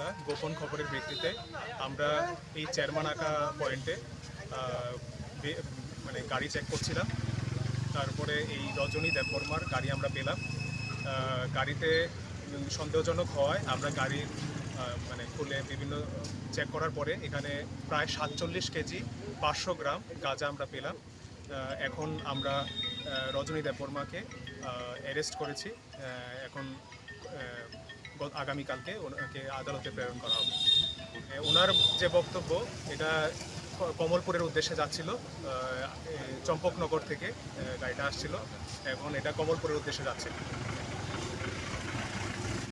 মুহূর্তে আমরা এই চেয়ারম্যান চেয়ারমানাকা পয়েন্টে মানে গাড়ি চেক করছিলাম। তারপরে এই রজনী দেববর্মার গাড়ি আমরা পেলাম। গাড়িতে সন্দেহজনক হওয়ায় আমরা গাড়ির মানে খুলে বিভিন্ন চেক করার পরে এখানে প্রায় সাতচল্লিশ কেজি পাঁচশো গ্রাম গাঁজা আমরা পেলাম। এখন আমরা রজনী দেববর্মাকে অ্যারেস্ট করেছি। এখন আগামীকালকে ওনাকে আদালতে প্রেরণ করা হবে। ওনার যে বক্তব্য, এটা কমলপুরের উদ্দেশ্যে যাচ্ছিল। চম্পকনগর থেকে গাড়িটা আসছিল। এবং এটা কমলপুরের উদ্দেশ্যে যাচ্ছে।